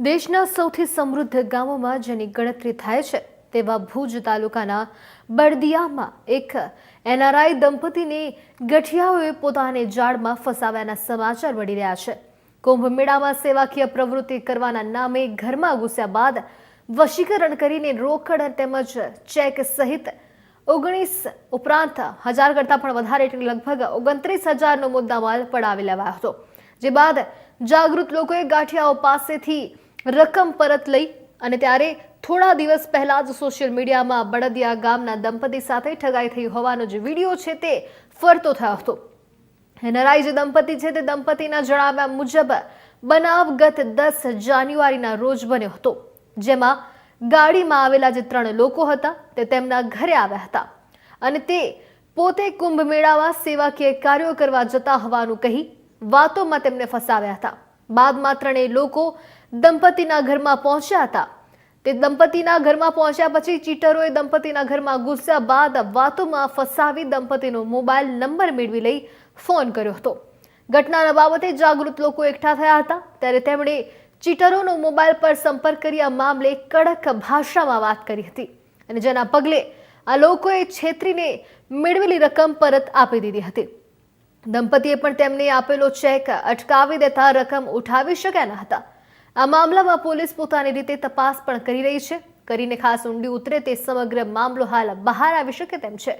દેશના સૌથી સમૃદ્ધ ગામોમાં જેની ગણતરી થાય છે, તેવા ભુજ તાલુકાના બળદિયામાં એક એનઆરઆઈ દંપતીને ગઠિયાઓએ પોતાને જાળમાં ફસાવ્યાના સમાચાર મળી રહ્યા છે. કુંભ મેળામાં સેવાકીય પ્રવૃત્તિ કરવાના નામે ઘરમાં ઘૂસ્યા બાદ વશીકરણ કરીને રોકડ તેમજ ચેક સહિત ઓગણીસ ઉપરાંત હજાર કરતાં પણ વધારે એટલે લગભગ ઓગણત્રીસ હજારનો મુદ્દામાલ પડાવી લેવાયો હતો. જે બાદ જાગૃત લોકોએ ગાંઠિયાઓ પાસેથી રકમ પરત લઈ અને ત્યારે થોડા દિવસ પહેલા જ સોશિયલ મીડિયામાં બળદિયા ગામના દંપતી સાથે ઠગાઈ થઈ હોવાનો જે વીડિયો છે તે ફરતો થયો હતો. નરાઈ જે દંપતી છે તે દંપતીના જણાવ્યા મુજબ બનાવ ગત દસ જાન્યુઆરીના રોજ બન્યો હતો, જેમાં ગાડીમાં આવેલા જે ત્રણ લોકો હતા તે તેમના ઘરે આવ્યા હતા અને તે પોતે કુંભ મેળામાં સેવાકીય કાર્યો કરવા જતા હોવાનું કહી વાતોમાં તેમને ફસાવ્યા હતા. બાદમાં ત્રણેય લોકો દંપતીના ઘરમાં પહોંચ્યા હતા. તે દંપતીના ઘરમાં પહોંચ્યા પછી ચીટરોએ દંપતીના ઘરમાં ઘૂસ્યા બાદ વાતોમાં ફસાવી દંપતીનો મોબાઈલ નંબર મેળવી લઈ ફોન કર્યો હતો. ઘટનાના બાબતે જાગૃત લોકો એકઠા થયા હતા. ત્યારે તેમણે ચીટરોનો મોબાઈલ પર સંપર્ક કરી આ મામલે કડક ભાષામાં વાત કરી હતી અને જેના પગલે આ લોકોએ છેતરીને મેળવેલી રકમ પરત આપી દીધી હતી. દંપતીએ પણ તેમને આપેલો ચેક અટકાવી દેતા રકમ ઉઠાવી શક્યા ન હતા. આ મામલામાં પોલીસ પોતાની રીતે તપાસ પણ કરી રહી છે. કરીને ખાસ ઊંડી ઉતરે તે સમગ્ર મામલો હાલ બહાર આવી શકે તેમ છે.